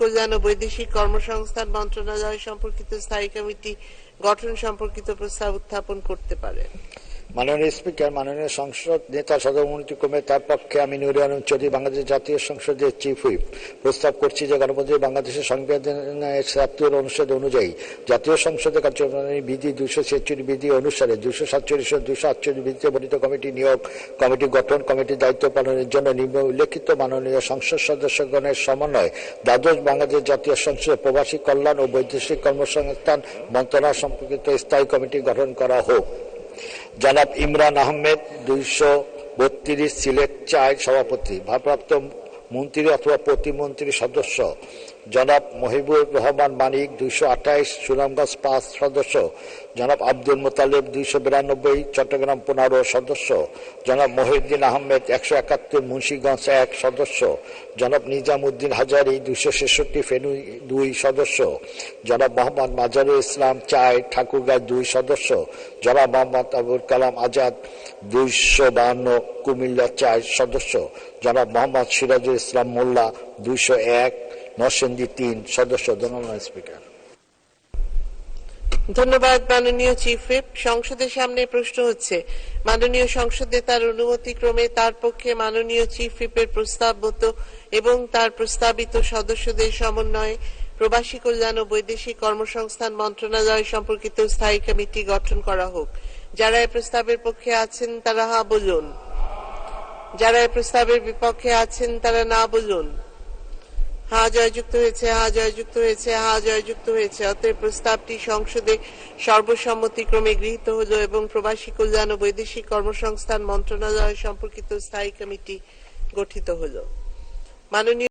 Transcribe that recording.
কল্যাণ ও বৈদেশিক কর্মসংস্থান মন্ত্রণালয় সম্পর্কিত স্থায়ী কমিটি গঠন সম্পর্কিত প্রস্তাব উত্থাপন করতে পারে। মাননীয় স্পিকার, মাননীয় সংসদ নেতা সদমন্ত্রী ক্রমে তার পক্ষে আমি নুরি আলম চৌধুরী, বাংলাদেশ জাতীয় সংসদের চিফ হুইপ প্রস্তাব করছি যে গণপ্রজাতন্ত্রী বাংলাদেশের সংবিধানের সাত্তর অনুচ্ছেদ অনুযায়ী জাতীয় সংসদের কার্যপ্রণালী বিধি দুশো ছেচল্লিশ বিধি অনুসারে দুশো সাতচল্লিশ দুশো আটচল্লিশ বিধিতে বর্ণিত কমিটি নিয়োগ, কমিটি গঠন, কমিটির দায়িত্ব পালনের জন্য নিম্ন উল্লেখিত মাননীয় সংসদ সদস্যগণের সমন্বয় দ্বাদশ বাংলাদেশ জাতীয় সংসদে প্রবাসী কল্যাণ ও বৈদেশিক কর্মসংস্থান মন্ত্রণালয় সম্পর্কিত স্থায়ী কমিটি গঠন করা হোক। জনাব ইমরান আহমেদ দুইশো বত্রিশ সিলেট চায় সভাপতি। ভারপ্রাপ্ত মন্ত্রী অথবা প্রতিমন্ত্রী সদস্য। জনাব মহিবুর রহমান মানিক, দুইশো আঠাইশ সুনামগঞ্জ পাঁচ সদস্য। জনাব আব্দুল মোতালেব, দুইশো বিরানব্বই চট্টগ্রাম পনেরো সদস্য। জনাব মহিউদ্দিন আহমেদ, একশো একাত্তর মুন্সীগঞ্জ এক সদস্য। জনাব নিজামুদ্দিন হাজারি, দুইশো ছেষট্টি ফেনু দুই সদস্য। জনাব মোহাম্মদ মাজারুল ইসলাম চার ঠাকুরগাঁও দুই সদস্য। জনাব মোহাম্মদ আবুল কালাম আজাদ, দুইশো বাহান্ন কুমিল্লা চার সদস্য। জনাব মোহাম্মদ সিরাজুল ইসলাম মোল্লা দুইশো এক, নরসিংদী তিন, সদস্য ধন্যবাদ স্পিকার। ধন্যবাদ, মাননীয় চিফ হুইপ সংসদের সামনে প্রশ্ন হচ্ছে, মাননীয় সংসদে তার অনুমতি ক্রমে তার পক্ষে মাননীয় চিফ হুইপের প্রস্তাব মতো এবং তার প্রস্তাবিত সদস্যদের সমন্বয়ে প্রবাসী কল্যাণ ও বৈদেশিক কর্মসংস্থান মন্ত্রণালয় সম্পর্কিত স্থায়ী কমিটি গঠন করা হোক। যারা এই প্রস্তাবের পক্ষে আছেন, তারা হা বলুন। যারা এই প্রস্তাবের বিপক্ষে আছেন, তারা না বলুন। হা জয়যুক্ত হয়েছে, হা জয়যুক্ত হয়েছে, হা জয়যুক্ত হয়েছে। অতএব প্রস্তাবটি সংসদে সর্বসম্মতিক্রমে গৃহীত হলো এবং প্রবাসী কল্যাণ ও বৈদেশিক কর্মসংস্থান মন্ত্রণালয় সম্পর্কিত স্থায়ী কমিটি গঠিত হলো। মাননীয়